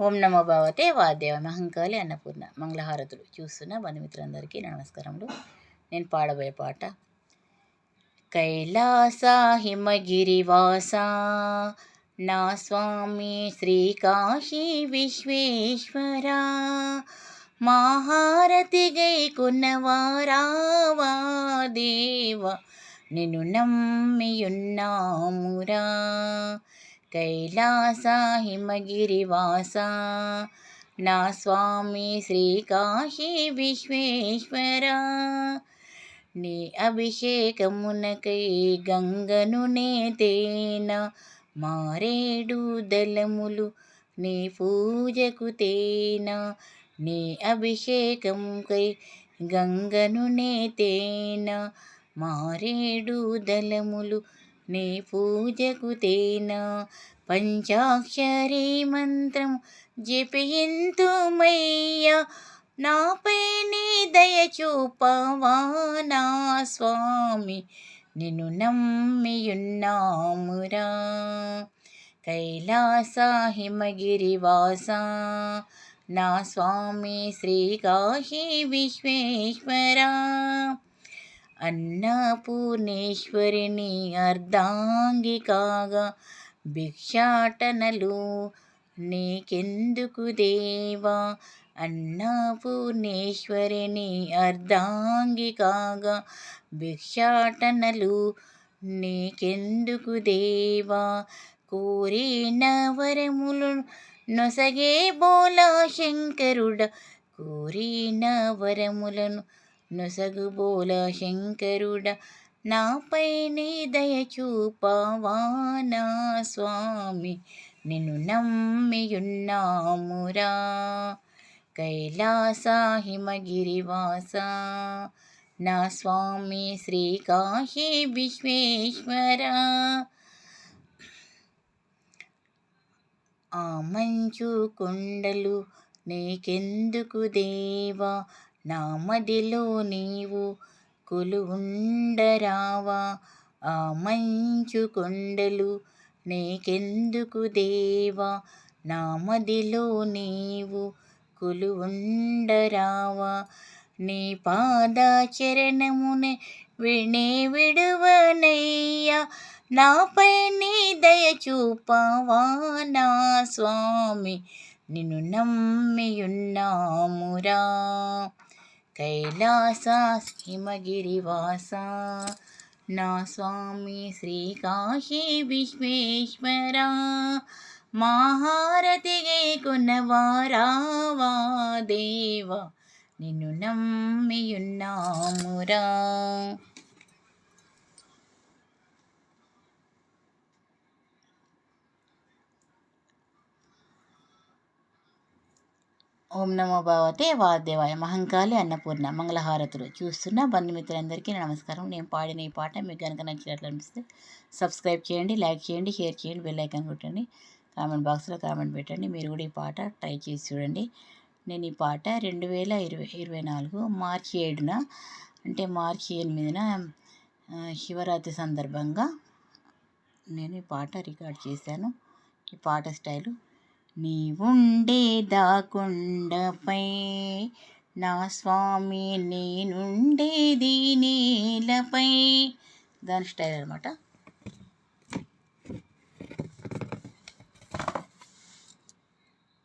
ఓం నమో భగవతే వాదేవ మహంకాళి అన్నపూర్ణ మంగళహారతులు. చూస్తున్న బంధుమిత్రులందరికీ నమస్కారములు. నేను పాడబోయే పాట కైలాస హిమగిరివాస నా స్వామి శ్రీకాశీ విశ్వేశ్వర మహారతి గై కున్నవారావా దేవ నిన్ను నమ్మియున్నామురా. కైలాస హిమగిరివాస నా స్వామి శ్రీకాశీ విశ్వేశ్వర. నీ అభిషేకమునకై గంగను నేతేన. మారేడు దళములు నీ పూజకు తేన. నీ అభిషేకంకై గంగను నేతేన. మారేడు దళములు నీ పూజకు తేన పంచాక్షరీ మంత్రం జపింతుమయ్య. నాపై నీ దయ చూపవా నా స్వామి. నిన్ను నమ్మియున్నామురా కైలాస హిమగిరివాస నా స్వామి శ్రీకాశీ విశ్వేశ్వరా. అన్నపూర్ణేశ్వరిని అర్ధాంగికాగా భిక్షాటనలు నీకెందుకు దేవా? అన్నపూర్ణేశ్వరిని అర్ధాంగికాగా భిక్షాటనలు నీకెందుకు దేవా? కోరిన వరములు నొసగే బోలా శంకరుడ కోరిన వరములను నొసగుబోల శంకరుడ నాపై నీ దయ చూపవానా స్వామి? నిన్ను నమ్మియున్నామురా. కైలాస హిమగిరివాస నా స్వామి శ్రీకాశీ విశ్వేశ్వర. ఆ మంచు కొండలు నీకెందుకు దేవా? నా మదిలో నీవు కొలువుండరావా? ఆ మంచు కొండలు నీకెందుకు దేవా? నా మదిలో నీవు కొలువుండరావా? నీ పాదాచరణమునే వినే విడువనయ్యా. నాపై నీ దయ చూపవా నా స్వామి? నిన్ను నమ్మియున్నామురా. కైలాస హిమగిరివాస నా స్వామి శ్రీకాశీ విశ్వేశ్వర. మహారతిగే కొన్నవారావా దేవ. నిన్ను నమ్మియున్నామురా. ఓం నమో భగవతే వాదేవాయ మహంకాళి అన్నపూర్ణ మంగళహారతులు చూస్తున్న బంధుమిత్రులందరికీ నమస్కారం. నేను పాడిన ఈ పాట మీకు కనుక నచ్చినట్లు అనిపిస్తే సబ్స్క్రైబ్ చేయండి లైక్ చేయండి షేర్ చేయండి బెల్ ఐకాన్ కొట్టండి. కామెంట్ బాక్స్లో కామెంట్ పెట్టండి. మీరు కూడా ఈ పాట ట్రై చేసి చూడండి. నేను ఈ పాట రెండు వేల ఇరవై ఇరవై నాలుగు మార్చి ఏడున అంటే మార్చి ఎనిమిదిన శివరాత్రి సందర్భంగా నేను ఈ పాట రికార్డ్ చేశాను. ఈ పాట స్టైలు నీవుండే దాకుండపై నా స్వామి నేనుండేది నేలపై. దాని స్టైల్ అనమాట